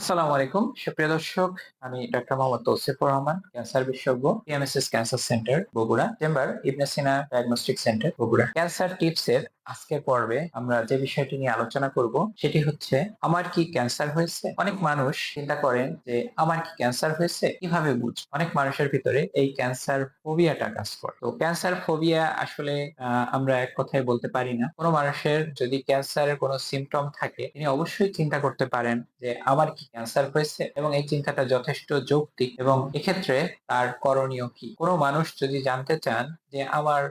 আসসালামু আলাইকুম। সুপ্রিয় দর্শক, আমি ডক্টর মোহাম্মদ তৌসিফুর রহমান, ক্যান্সার বিশেষজ্ঞ PMSS cancer centre Bogura, chamber Ibne Sina diagnostic centre Bogura. Cancer tips এর আজকের পর্বে আমরা যে বিষয়টি নিয়ে আলোচনা করব, সেটি হচ্ছে, আমার কি ক্যান্সার হয়েছে? অনেক মানুষ চিন্তা করেন যে, আমার কি ক্যান্সার হয়েছে? কীভাবে বুঝ অনেক মানুষের ভিতরে এই ক্যান্সার ফোবিয়াটা কাজ করে। তো ক্যান্সার ফোবিয়া আসলে আমরা এক কথায় বলতে পারি না। কোনো মানুষের যদি ক্যান্সারের কোনো সিমটম থাকে, তিনি অবশ্যই চিন্তা করতে পারেন যে, আমার কি ক্যান্সার হয়েছে? এবং এই চিন্তাটা যথেষ্ট যৌক্তিক এবং এক্ষেত্রে তার করণীয় কি? কোনো মানুষ যদি জানতে চান যে আমার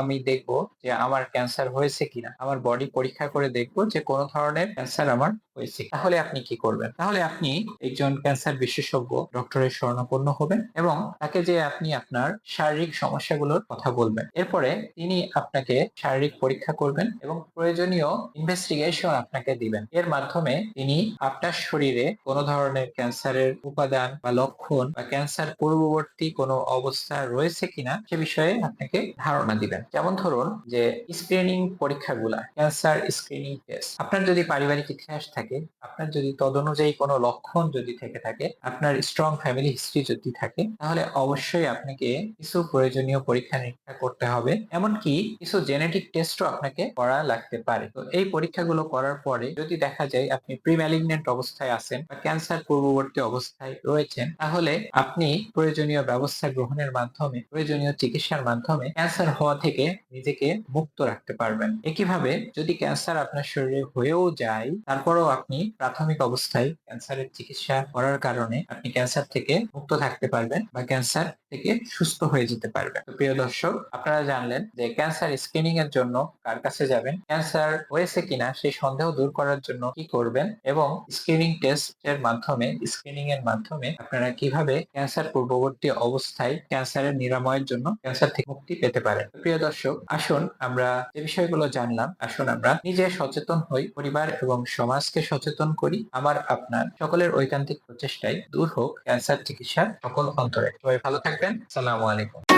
আমি দেখব যে আমার ক্যান্সার হয়েছে কিনা। আমার বডি পরীক্ষা করে দেখব যে কোনো ধরনের ক্যান্সার আমার হয়েছে তাহলে আপনি কি করবেন? তাহলে আপনি একজন ক্যান্সার বিশেষজ্ঞ ডক্টরের শরণাপন্ন হবেন এবং তাকে যে আপনি আপনার শারীরিক সমস্যাগুলোর কথা বলবেন, এরপরে তিনি আপনাকে শারীরিক পরীক্ষা করবেন এবং প্রয়োজনীয় ইনভেস্টিগেশন আপনাকে দিবেন। এর মাধ্যমে তিনি আপনার শরীরে কোনো ধরনের ক্যান্সারের উপাদান বা লক্ষণ বা ক্যান্সার পূর্ববর্তী কোনো অবস্থা রয়েছে কিনা সে বিষয়ে আপনাকে ধারণা দিবেন। যেমন ধরুন যে স্ক্রিনিং পরীক্ষাগুলা ক্যান্সার স্ক্রিনিং টেস্ট আপনার যদি পারিবারিক ইতিহাস থাকে, আপনার যদি তদনুযায়ী কোনো লক্ষণ যদি থেকে থাকে, আপনার স্ট্রং ফ্যামিলি হিস্ট্রি যদি থাকে, তাহলে অবশ্যই আপনাকে কিছু প্রয়োজনীয় পরীক্ষা নিরীক্ষা করতে হবে। এমনকি কিছু জেনেটিক টেস্টও আপনাকে করা লাগতে পারে। তো এই পরীক্ষাগুলো করার পরে যদি দেখা যায় আপনি প্রিম্যালিগনেন্ট অবস্থায় আছেন বা ক্যান্সার পূর্ববর্তী অবস্থায় রয়েছেন, তাহলে আপনি প্রয়োজনীয় ব্যবস্থা গ্রহণের মাধ্যমে, প্রয়োজনীয় চিকিৎসার মাধ্যমে ক্যান্সার হওয়া থেকে নিজেকে মুক্ত রাখতে পারবেন। একইভাবে যদি ক্যান্সার আপনার শরীরে হয়েও যায়, তারপরেও আপনি প্রাথমিক অবস্থায় ক্যান্সারের চিকিৎসা করার কারণে আপনি ক্যান্সার থেকে মুক্ত থাকতে পারবেন বা ক্যান্সার থেকে সুস্থ হয়ে যেতে পারবেন। প্রিয় দর্শক, আপনারা জানলেন যে ক্যান্সার স্ক্রিনিং এর জন্য কার কাছে যাবেন, ক্যান্সার হয়েছে কিনা সেই সন্দেহ দূর করার জন্য কি করবেন এবং স্ক্রিনিং টেস্ট এর মাধ্যমে স্ক্রিনিং এর মাধ্যমে আপনারা কীভাবে ক্যান্সার পূর্ববর্তী অবস্থায় ক্যান্সারের নিরাময়ের জন্য ক্যান্সার থেকে মুক্তি পেতে পারে। প্রিয় দর্শক, আসুন আমরা যে বিষয়গুলো জানলাম, আসুন আমরা নিজে সচেতন হই, পরিবার এবং সমাজকে সচেতন করি। আমার, আপনার সকলের ঐকান্তিক প্রচেষ্টায় দূর হোক, ক্যান্সার চিকিৎসার সকল অন্তরে। সবাই ভালো থাকবেন। সালামু আলাইকুম।